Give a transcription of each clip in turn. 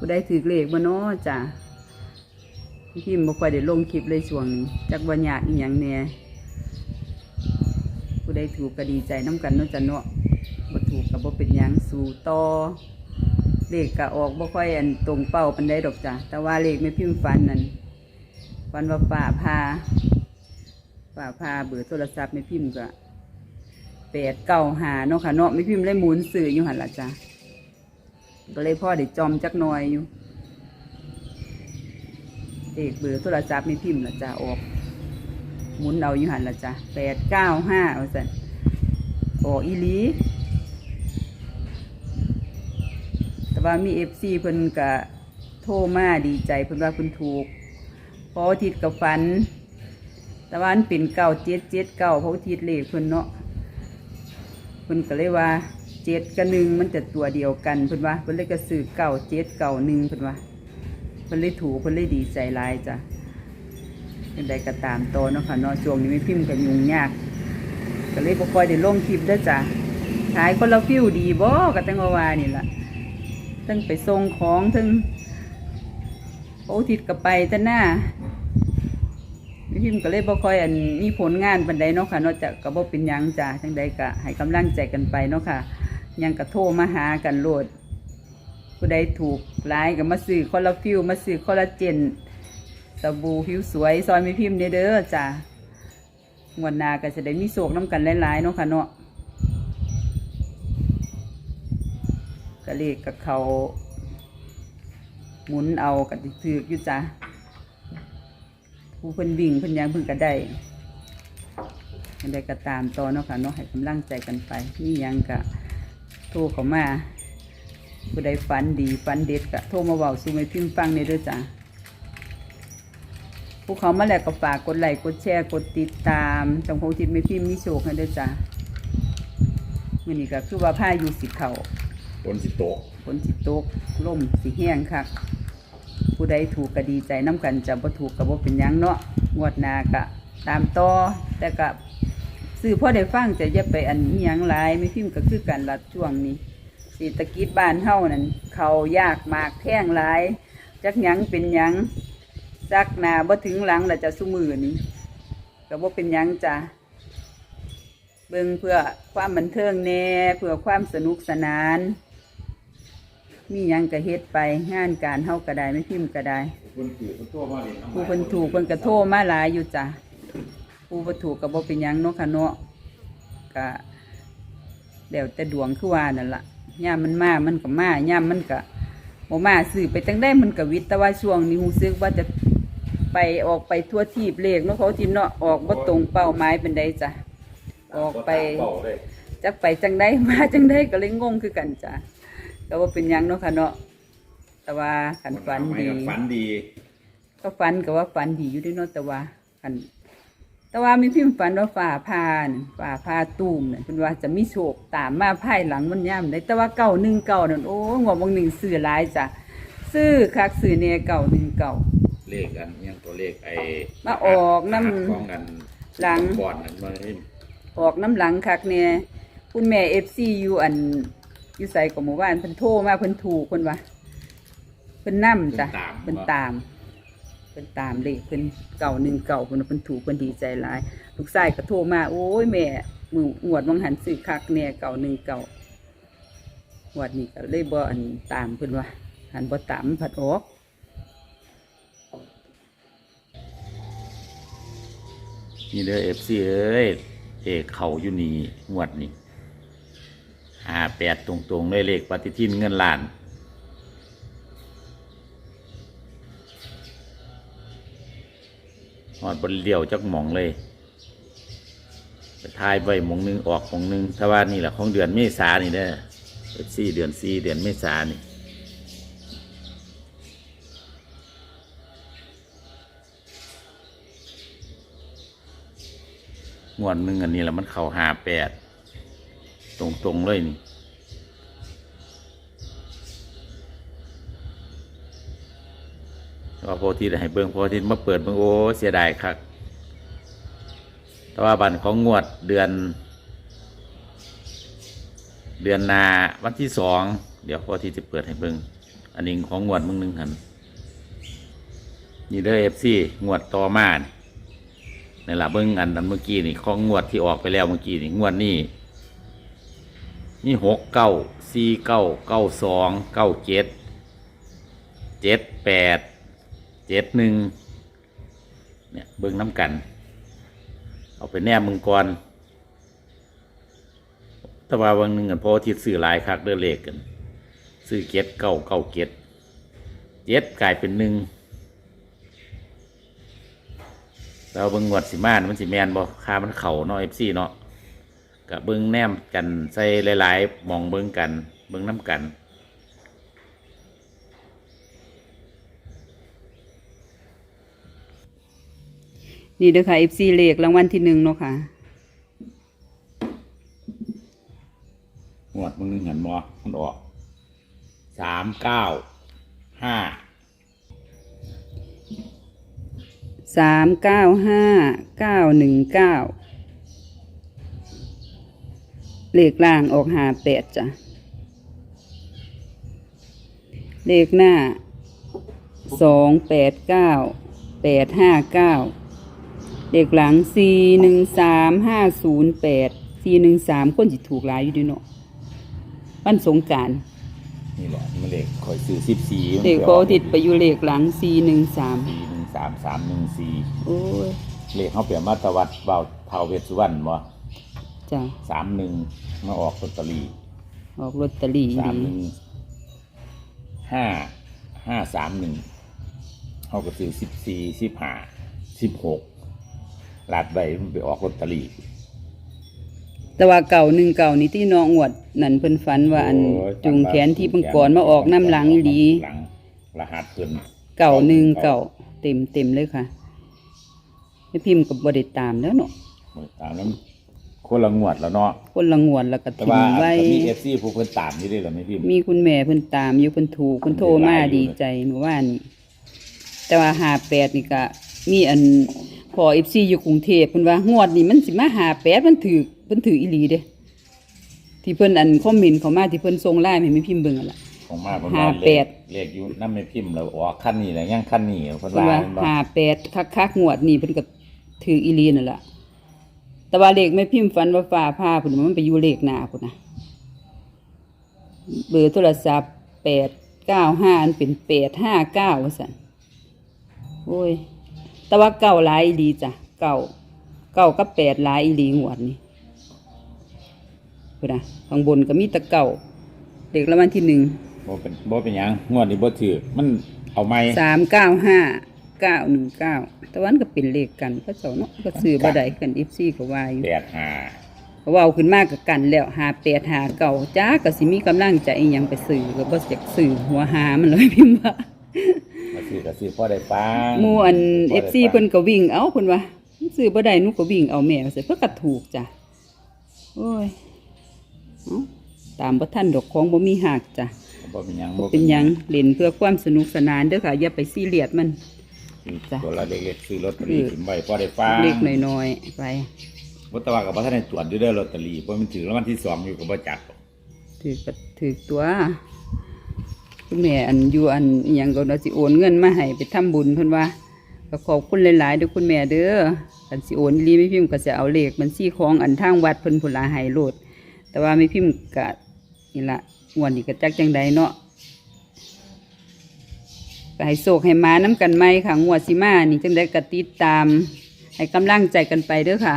ผู้ใดถือเลขบ่เนาะจ้ะพิมพ์บ่ค่อยได้ลงคลิปเลยช่วงนี้จักบ่ยากอีหยังแหน่ผู้ใดถูกก็ดีใจน้ำกันเนาะจ้ะเนาะบ่ถูกก็บ่เป็นหยังสู่ต่อเลขก็ออกบ่ค่อยอันตรงเป้าปานใดดอกจ้ะแต่ว่าเลขไม่พิมพ์ฟันนั่นฟันว่าฝ่าพาฝ่าพาเบอร์โทรศัพท์ไม่พิมพ์ก็แปดเก้าหาเนาะค่ะเนาะไม่พิมพ์เลยหมุนสื่ออยู่หันละจ้ะ ก็เลยพ่อได้จอมจักหน่อยอยู่เอกเบอร์โทรศัพท์ไม่พิมพ์ละจ้ะออกหมุนเอาอยู่หันละจ้ะแปดเก้าห้าเอาสันออกอีลีแต่ว่ามีเอฟซีเพิ่นกะโทรมาดีใจเพิ่นว่าเพิ่นถูกเพราะอทิตย์กับฟัน แต่ว่ามันเป็นเก้าเจ็ดเจ็ดเก้าเพราะอทิตย์เลขเพิ่นเนาะเพิ่นก็เลยว่า เจ็ดกับหนึ่งมันจะตัวเดียวกันเพิ่นว่าเพิ่นเลยก็ซื้อเก่าเจ็ดเก่าหนึ่งเพิ่นว่าเพิ่นเลยถูเพิ่นเลยดีใจหลายจ้ะเป็นใดก็ตามโตเนาะค่ะเนาะช่วงนี้ไม่พิมพ์กันยุ่งยากก็เลยบ่ค่อยได้ลงคลิปด้อจ้ะขายคนละฟิวดีบ่ก็ตั้งว่าวานี่ล่ะตั้งไปส่งของทั้งโอาทิตย์ก็ไปแต่หน้าพี่พิมพ์ก็เลยบ่ค่อยอันมีผลงานปันใดเนาะค่ะนอกจากก็บ่เป็นยังจ้ะจังใดก็ให้กำลังใจกันไปเนาะค่ะ ยังกระโทรมาหากันโหลดผู้ใดถูกหลายก็มาซื้อคอลลาฟิวมาซื้อคอลลาเจนสบู่ผิวสวย ซอยไม่พิมพ์เด้อเด้อจ้ะงวดนาก็จะได้มีโศกน้ำกันหลายๆเนาะค่ะเนาะก็เลขกับเขาหมุนเอากันถือกอยู่จ้ะผู้เพิ่นวิ่งเพิ่นยังเพิ่นก็ได้อันใดก็ตามต่อเนาะค่ะเนาะให้กำลังใจกันไปนี่ยังก็ โทรเข้ามาผู้ใดฝันดีฝันเด็ดก็โทรมาเว้าสู่ให้พิมพ์ฟังในเด้อจ้ะผู้เขามาแล้วก็ฝากกดไลค์กดแชร์กดติดตามจังคงทิศไม่พิมพ์มีโชคให้เด้อจ้ะมื้อนี้ก็คือว่าพายุสิเข้าบนสิโตะฝนสิตกลมสิแห้งคักผู้ใดถูกก็ดีใจน้ำกันจะบ่ถูกก็บ่เป็นหยังเนาะงวดหน้าก็ตามต่อแต่ก็ ซื้อพ่อได้ฟังจะอย่าไปอันอิหยังหลายไม่พิมพ์ก็คือกันละช่วงนี้เศรษฐกิจบ้านเฮานั่นเขาวยากมากแพงหลาย จักหยังเป็นหยังจักหน้าบ่ถึงหลังแล้วจะซุมือนี้ก็บ่เป็นหยังจ้ะเบิ่งเพื่อความบันเทิงแน่เพื่อความสนุกสนาน มีหยังก็เฮ็ดไปงานการเฮาก็ได้ไม่พิมพ์ก็ได้คนถือคนตัวมาเลยผู้เพิ่นถูกเพิ่นก็โทรมาหลายอยู่จ้ะ ผู้บ่ถูกก็บ่เป็นหยังเนาะค่ะเนาะก็แล้วแต่ดวงคือว่านั่นล่ะย่ามมันมา มันก็มาย่ามมันก็บ่มาซื้อไปจังได้มันก็วิทย์แต่ว่าช่วงนี้รู้สึกว่าจะไปออกไปทั่วทีบเลขเนาะเขาจินเนาะออกบ่ตรงเป้าหมายเป็นใดจ้ะออกไปเบาเลยจักไปจังได้มาจังได้ก็เลยงงคือกันจ้ะก็ว่าเป็นหยังเนาะค่ะเนาะแต่ว่าขันฝันดี ฝันดี ก็ฝันก็ว่าฝันดีอยู่เด้วยเนาะแต่ว่าขัน แต่ว่ามีพิมพ์ฝันว่าฝ่าพานฝ่าพาตูมเนี่ยเป็นว่าจะมีโชคตามมาภายหลังมันย่ำได้แต่ว่าเก่าหนึ่งเก่านั่นโอ้งวดบางหนึ่งซื้อหลายจ้ะซื้อคักซื้อเนี่ยเก่าหนึ่งเก่า เลขกันยังตัวเลขไอ้มาออกน้ำรหัสของกันหลังก่อนกันมาให้ออกน้ำหลังคักเนี่ยคุณแม่เอฟซีอยู่อันอยู่ใส่กับหมู่บ้านเพิ่นโทรมาเพิ่นถูกเพิ่นว่าเพิ่นนั่จ้ะเพิ่นตามเพิ่นตามเลขเพิ่นเก่าหนึ่งเก่าเพิ่นเพิ่นถูกเพิ่นดีใจหลายลูกชายก็โทรมาโอ้ยแม่มือหวดวังหันซื้อคักเนี่ยเก่าหนึ่งเก่าหวดนี้ก็เลยบ่อันตามเพิ่นว่าหันบ่ตามผัดออกนี่เด้อเอฟซีเอ้ยเอกเขาอยู่นี่งวดนี่หาแปดตรงๆเลยเลขปฏิทินเงินล้าน หอดบนเลี้ยวจักหมองเลยไปทายไปหมองหนึงออกหมองหนึงถ้าว่านี่แหละของเดือนเมษานี่เด้อสี่เดือนสี่เดือนเมษานี่งวดหนึ่งอันนี้แหละมันเข่าหาแปดตรงๆเลยนี่ ก็โพธิให้เบิ่งโพธิมาเปิดเบิ่งโอ้เสียดายคักแต่ว่าบันของงวดเดือน เดือนนาวันที่สองเดี๋ยวพอที่จะเปิดให้เบิ่งอันนี้ของงวดมึงหนึงหันนี่เด้อเอฟซีงวดต่อมานี่นี่ละเบิ้งอันนั้นเมื่อกี้นี่ของงวดที่ออกไปแล้วเมื่อกี้นี่งวดนี้นี่หกเก้าสี่เก้าเก้าสองเก้าเจ็ดเจ็ดแปด เจ็ดหนึ่งเนี่ยเบิ้งน้ำกัน เอาไปแนบมึงก่อนแต่ว่าวันหนึ่งกันพอที่ซื้อหลายคักเด้อเลขกันซื้อเก็ดเก้าเก้าเก็ดเจ็ดกลายเป็นหนึ่งเราเบิ่งงวดสิมานมันสิแมนบ่ค่ามันเข่าเนาะเอฟซีเนาะกับเบิ่งแนมกันใส่หลาย ๆ มองเบิ่งกัน เบิ่งน้ำกัน นี่เด้อค่ะ FC เลขรางวัลที่หนึ่งเนาะค่ะงวดมึงนึงเห็นบ่มันออกสามเก้าห้าสามเก้าห้าเก้าหนึ่งเก้าเลขล่างออกหาแปดจ้ะ เลขหน้าสองแปดเก้าแปดห้าเก้า เลขหลังสี่หนึ่งสามห้าศูนย์แปดสี่หนึ่งสามคนจิถูกหลายอยู่ด้วยเนาะวันสงกรารนี่แหละมันเลขคอยซื้อสิบสี่เลขโพธิ์ติดไปอยู่เลขหลังสี่หนึ่งสามสี่หนึ่งสามสามหนึ่งสี่โอ้ยเลขเขาเปลี่ยนมาตวัดเบาเท่าเวสสุวรรณบ่จ้ะสามหนึ่งมาออกลอตเตอรี่ออกลอตเตอรี่สามดีหนึ่งห้าห้าสามหนึ่งเขาก็ซื้อสิบสี่สิบห้าสิบหก ลาดใบมันไปออกลอตเตอรี่แต่ว่าเก่าหนึ่งเก่านี่ที่น้องอวดนั่นเพิ่นฝันว่าอันโยจุงแขนที่เพิ่งก่อนมาออกน้ำหลังอีหลีหลังรหัสเพิ่นเก่าหนึ่งเก่าเต็มเต็มเลยค่ะแม่พิมพ์กับบริตามแล้วเนาะตามนั้นคนละงวดแล้วเนาะคนละงวดแล้วก็แต่ทิ้ว่างไว้ มีเอฟซีผู้เพิ่นตามนี่ได้หรอไม่พี่ มีคุณแม่เพิ่นตามอยู่เพิ่นถูกเพิ่นโทรมาดีใจเมื่อวานนี้แต่ว่าหาแปดนี่ก็มีอัน พอเอฟซีอยู่กรุงเทพเพิ่นว่างวดนี้มันสิมาหาแปดมันถือเพิ่นถืออีหลีเด้ที่เพิ่นอันคอมเมนต์เข้ามาที่เพิ่นส่งไลน์ให้แม่พิมพ์เบิ่งนั่นล่ะ ของมาเพิ่นห้าว่าแปเลด ขเลขอยู่นำไม่พิมพ์แล้วออกขั้นนี้แหละยังขั้นนี้เพิ่นเพิ่นว่าว่าเพิ่นบ่หาแปดคักคักๆงวดนี่เพิ่นก็ถืออีหลีนั่นล่ะแต่ว่าเลขไม่พิมพ์ฝันว่าฟ้าผ่าเพิ่นว่ามันไปอยู่เลขหน้าพุ่นน่ะเบอร์โทรศัพท์แปดเก้าห้าอันเป็นแปดห้าเก้าว่าซั่นโอ้ย แต่ว่าเก้าหลายอีหลีจ้ะเก้าเก้ากับแปดหลายอีหลีงวดนี่พุ่นน่ะข้างบนก็มีแตะเก้าเลขรางวัลที่หนึ่งบ่เป็นบ่เป็นหยังงวดนี้บ่ถือมันเอาไม้สามเก้าห้าเก้าหนึ่งเก้าแต่วันก็เป็นเลขกันก็เจ้าเนาะก็ซื้อบ่ได้กันอีฟซี่ก็ว่าอยู่ แปดห้าก็เว่าขึ้นมากกับกันแล้วหาแปดหาเก่าจ้าก็สิมีกำลังใจอีหยังไปซื้อก็บ่อยากซื้อหัวหามันเลยพิมพ์ว่ามา ซื้อก็ซื้อพอได้ฟังหมู่อันพได้ FC ฟังเพิ่นก็วิ่งเอาเพิ่นว่าซื้อบ่ได้หนูก็วิ่งเอาแม่ว่าซั่นเพิ่นก็ถูกจ้ะโอ้ยเอ้าตามบ่ทันดอกของบ่มีหักจ้ะ บ่เป็นหยังบ่เป็นหยังเล่นเพื่อความสนุกสนานเด้อค่ะ อย่าไปซีเรียสมัน จ้ะ ตัวละเล็กๆซื้อลอตเตอรี่ขึ้นไว้พอได้ฟังเล็กน้อยๆไปบ่แตว่ากับบ่ทันได้ตรวจอยู่เด้อลอตเตอรี่เพราะมันถือรางวัลที่สองอยู่ก็บ่จัก ถือก็ถือตัว คุณแม่อันอยู่อันอหยังก็เราสิโอนเงินมาให้ไปทำบุญเพิ่นว่าก็ขอบคุณหลายๆด้อคุณแม่เด้ออันสิโอนอีหลีไม่พิมพ์ก็จะเอาเลขบัญชีของอันทางวัดเพิ่นพุ่นละให้โลด แต่ว่าไม่พิมพ์ก็นี่ละงวดนี้ก็จักจังใดเนาะก็ให้โศกให้มาน้ำกันไหมค่ะงวดสิมานี่จังได้กติดตาม ให้กำลังใจกันไปเด้อค่ะ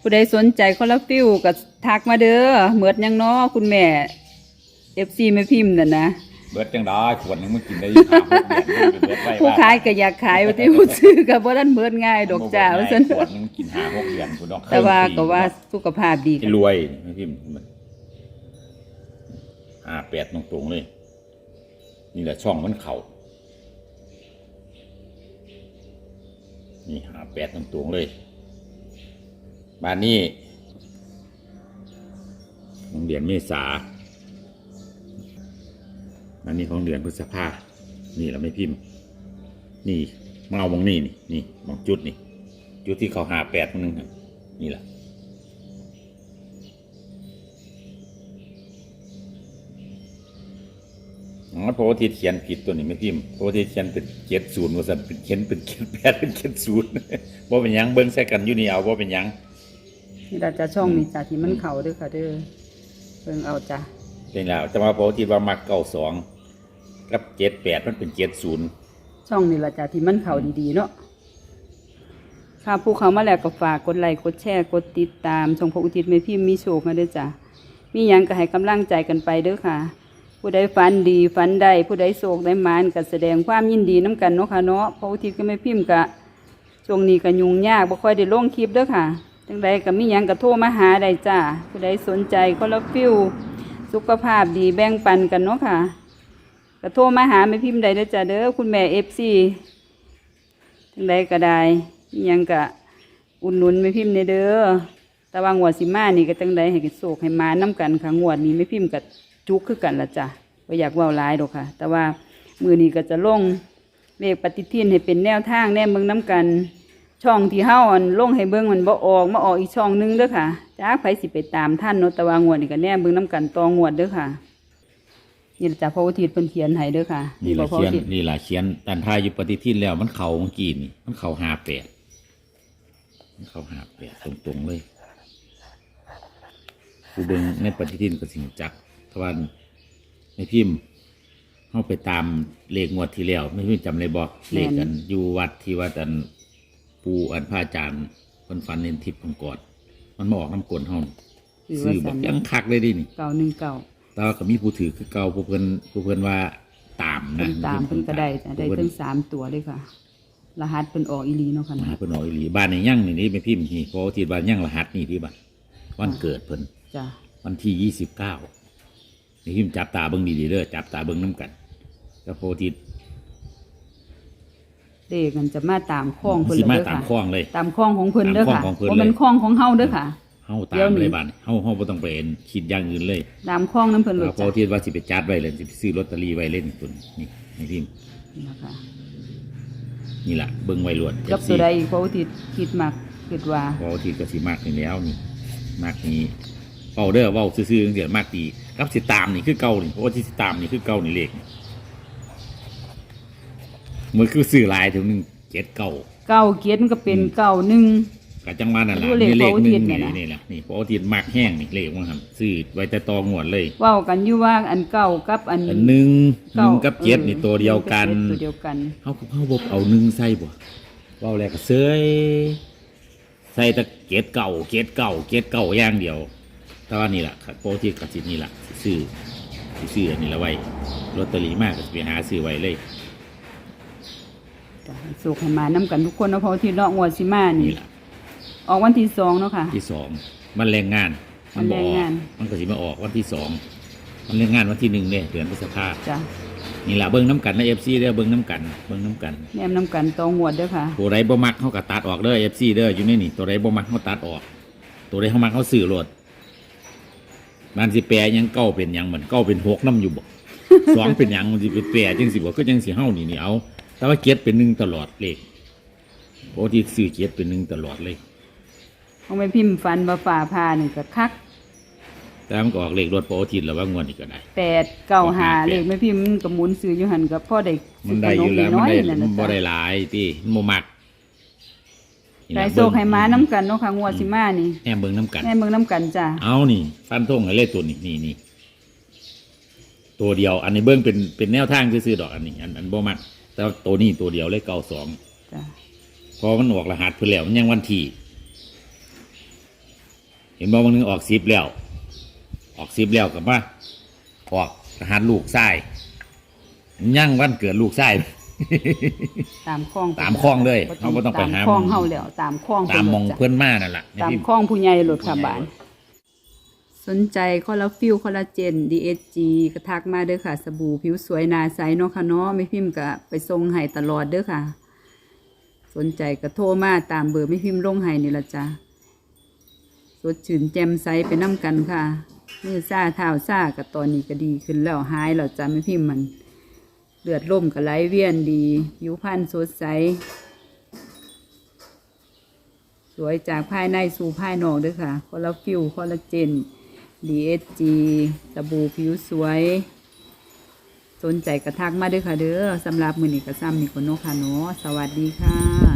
ผู้ใดสนใจคอลลาฟิวก็ทักมาเด้อเหมือดยังเนาะคุณแม่เอฟซีไม่พิมพ์น่ะนะ เบิดจังได้ขวดหนึงมันกินได้อยู่ห้าหกเดือนมันเบิดไว้ผู้ขายก็อยากขายว่าที่ผู้ซื้อก็บ่ทันเหมือดง่ายดอกจ้าว่าซั่นขวดหนึงกินห้าหกเดือนคุณดอกแต่ว่าก็ว่าสุขภาพดีให้รวยไม่พิมพ์มันห้าแปดตรงๆเลย นี่แหละช่องมันเข่านี่ห้าแปดตรงๆเลยบ้านนี้ของเดือนเมษา อันนี้ของเดือนพฤษภา นี่เราไม่พิมพ์ นี่มาเอามองนี่นี่นี่มองจุดนี่ จุดที่เขาหาแปดตรงนึงครับนี่แหละเอมันเพราะว่าที่เขียนผิดตัวนี้ไม่พิมพ์เพราะว่าที่เขียนเป็นเจ็ดศูนย์ว่าสันเป็นเขียนเป็นเขียนแปดเป็นเขียนศูนย์ว่าเป็นหยังเบิ้งใส่กันอยู่นี่เอาว่าเป็นหยังนี่เราจะช่องนี้จ้ะที่มันเข่าเด้อค่ะเด้อเบิ่งเอาจ้ะเป็นแล้วจะมาเพราะว่าที่ว่ามักเก้าสอง กับเจ็ดแปดมันเป็นเจ็ดศูนย์ช่องนี้ละจ้ะที่มันเข่าดีๆเนาะค่ะผู้เขามาแล้วก็ฝากกดไลค์กดแชร์กดติดตามช่องพระอุทิศแม่พิมพ์มีโชคนะเด้อจ้ะมีหยังก็ให้กำลังใจกันไปเด้อค่ะ ผู้ใดฝันดีฝันได้ผู้ใดโศกได้มานก็แสดงความยินดีน้กันเนาะค่ะเนาะพระอุทิศก็ไม่พิมพ์กะช่วงนี้ก็ยุ่งยากบ่ค่อยได้ลงคลิปเด้อค่ะจังใดก็มีหยังก็โทรมาหาได้จ้าผู้ใดสนใจคอลลาฟิลสุขภาพดีแบ่งปันกันเนาะค่ะ ก็โทรมาหาไม่พิมพ์ได้เด้อจ้าเด้อคุณแม่เอฟซีจังใดก็ได้ยังก็อุดหนุนไม่พิมพ์ในเด้อต่ว่างวดสิมานี่ก็จังใดให้โศกให้มาน้กันค่ะงวดนี้ไม่พิมพ์กับจุกคือกันละจ้ะบ่อยากว่าหลายดอกค่ะ แต่ว่ามือนี้ก็จะลงเลขปฏิทินให้เป็นแนวทางแนมเบิ่งน้กัน ช่องที่เฮาอันลงให้เบิ่งมันบ่ออกมาออกอีกช่องหนึงเด้อค่ะจ้าไผสิไปตามท่านเนาะต่ว่างวดนี้ก็แนมเบิ่งน้กันตองวดเด้อค่ะ นี่ล่ะจ้ะพระอุทิศเพิ่นเขียนให้เด้อค่ะนี่ละพระเขียนอุทิศนี่ละเขียนตันทายอยู่ปฏิทินแล้วมันเข่าเมื่อกี้นี่มันเข่าหาแปดมันเข่าหาแปดตรงๆเลยผู้เบิ่งในปฏิทินก็สิงจักทวันในพิมพ์เข้าไปตามเลขงวดที่แล้วไม่พิมพ์จำเลยบอกเลขกันอยู่วัดที่วัดอันปูอันพระอาจารย์คนฝันเน้นทิพย์ของกอด มันมาออกน้ำกลนห้องซื้อบอกยังคักเลยดินี่ เก้าหนึ่งเก้า แต่ว่าก็มีผู้ถือคือเก่าผู้เพิ่นผู้เพิ่นว่าตามนะเพิ่นตามเพิ่นก็ได้จ้ะได้ผู้ถึเพิ่นงสามตัวเลยค่ะ รหัสเพิ่นออกอีหลีเนาะค่ะมานะเพิ่นออกอีหลีบ้านในยั่งนี่นี่เป็นพิมพ์นี่เพราะว่าที่บ้านยั่งรหัสนี่พี่บ้านวันเกิดเพิ่นจ้ะวันที่ยี่สิบเก้านี่พิมพ์จับตาเบิ่งดีๆเด้อจับตาเบิ่งน้ำกันก็โพธิเลขมันจะมาตามข้องเพิ่นสิเลยมาเด้อตามค่ะ คล้องเลย ตามข้องของเพิ่นเด้อค่ะตามข้องของเพิ่นเพราะมันเลยข้องของเฮาเด้อค่ะ เฮาเดี๋ตายวมนี้เลยบ้านเฮาเฮาบ่ต้องไปเอ็นคิดอย่างอื่นเลยตามข้องน้ำเพิ่นเลยเราโพจ้ะธิว่าสิไปจัดไว้เลยสิไปซื้อลอตเตอรี่ไว้เล่นตุนนี่นี่พิมพ์นี่ล่ะค่ะนี่ล่ะเบิ่งไว้รวดกับตัวใดอีกเพราะว่าที่คิดมากคิดว่าเพราะว่าที่ก็สิมากนี่แล้วนี่มากนี้เว้าเด้อเว้าซื่อๆจังซี่มากดีกับสิตามนี่คือเก่านี่เพราะว่าที่สิตามนี่คือเก่านี่เลขนี่มันคือซื้อหลายถึงหนึ่งเจ็ดเก้าเก้าเกียรติมันก็เป็นเก้าหนึ่ง กะจังหวะนั่นแหละดูเลขนี่เลขหนึ่งพระอุทิศเนี่นี่ยนะนี่แหละนี่เพราะว่าที่มากแห้งนี่เลขมันหันซื้อไว้แต่ตองวดเลยเว้ากันอยู่ว่าอันเก้ากับอันอันหนึ่งหเก้านึ่งกับเจ็ดออนี่ตัวเดียวกันหงบเจ็ดตัวเดียวกันเขาเขาบอกเอาหนึ่งใส่บ่เว่าแรกก็เซยใส่แต่เกตเก่าเกตเก่าเกตเก่าอย่างเดียวแต่ว่านี่แหละครับโปรที่กสินี่แหละสิซื้อสิซื้ออันนี้ละไว้ลอตเตอรี่มากก็จะไปหาซื้อไว้เลยจ้ะสุขให้มาน้ำกันทุกคนเนาะเพราะว่าที่เนาะงวดสิมานี่นี่แหละ ออกวันที่สองเนาะค่ะ ที่สองมันแรงงานมันแรงงาน มันก็สิมาออกวันที่สองมันแรงงานวันที่หนึ่งเนี่ยเดือนพฤษภาจ้ะนี่แหละเบิ้งน้ำกันนะเอฟซีเด้อเบิ้งน้ำกันเบิ้งน้ำกัน แนมน้ำกันตองงวดเด้อค่ะ ตัวใดบ่มักเขาก็ตัดออกเด้อเอฟซีเด้ออยู่ในนี่ตัวใดบ่มักเขาตัดออก ตัวใดเขามักเขาซื้อรถมันสิแปรหยังเก้าเป็นหยังเหมือนเก้าเป็นหกน้ำอยู่บ่ สองเป็นหยังมันสิเป็นแปรจังสิบ่ก็จังสิเฮานี่นี่เอาแต่ว่าเกียรเป็นหนึ่งตลอดเลขปกติซื้อเกียรเป็นหนึ่งตลอดเลย เอาไปพิมพ์ฟันมาฝ่าพานี่ก็คักแต่มันก็ออกเลขรถปกติแล้วว่างวดนี้ก็ได้ แปดเก้าหาแปดเลขไม่พิมพ์มันก็หมุนซื้ออยู่หันกับพ่อได้มันได้อยู่แล้วน้มันอยได้ๆนั่นมันะนบ่จ๊ะได้หลายติมันบ่มักนี่ได้ล่ะโซกให้มาน้ำกันเนาะค่ะงวดสิมานี่แหนมเบิ่งน้ำกันแม่เมืองน้ำกันจ้ะเอานี่ฟันธงให้เลขตัวนี้นี่นี่ตัวเดียว อันนี้เบิ้งเป็นเป็นแนวทางซื้อๆดอกอันนี้อันอันบ่มักแต่ว่าตัวนี้ตัวเดียวเลขเก้าสองจ้ะ พอมันออกรหัสเพิ่นแล้วมันยังวันที่ เห็นบ่บางนึงออกสิบแล้ว ออกสิบแล้วกับว่าออกรหัสลูกไส้ยังวันเกิดลูกไส้ตามคล้องตามคล้องเลยเขาบ่ต้องไปหาตามคล้องเฮาแล้วตามคล้องตามมองจ้ะเพื่อนมานั่นแหละในตามพิมพ์คล้องผู้ใหญ่รถค่ะบานสนใจคอลลาฟิลคอลลาเจน DSG ก็ทักมาเด้อค่ะ สบู่ผิวสวยหนาใสเนาะค่ะเนาะไม่พิมพ์ก็ไปส่งให้ตลอดเด้อค่ะ สนใจก็โทรมาตามเบอร์ไม่พิมพ์ลงให้นี่ละจ้ะ สดชื่นแจ่มใสไปน้ำกันค่ะมือซ่าเท้าซ่ากับตอนนี้ก็ดีขึ้นแล้วหายแล้วจ้ะไม่พิมพ์มันเลือดล่มก็ไหลเวียนดีผิวพรรณสดใส สวยจากภายในสู่ภายนอกด้วยค่ะคอลลาฟิลคอลลาเจน DSG สบู่ผิวสวย สนใจกระทักมาด้อค่ะเด้อสำหรับมือนี้ก็ซ้ำนี่คนโนค่ะเนาะสวัสดีค่ะ